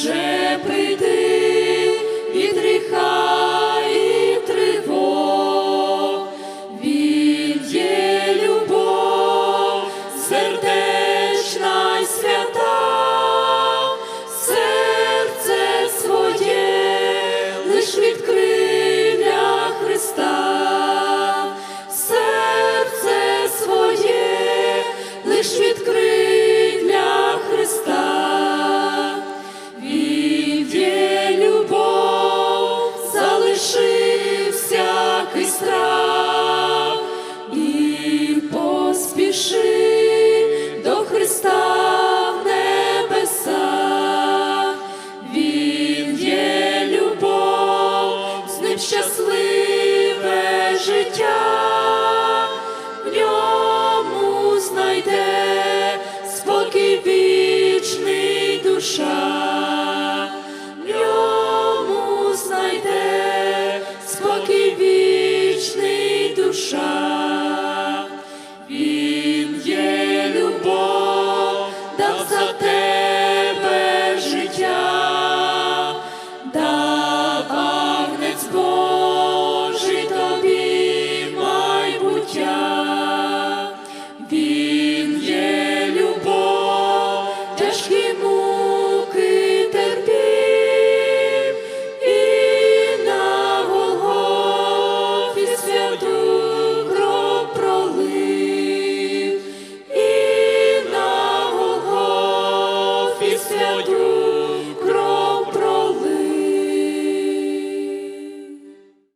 вже прийти. щасливе життя, в ньому знайде спокій вічний душа. Твоєю.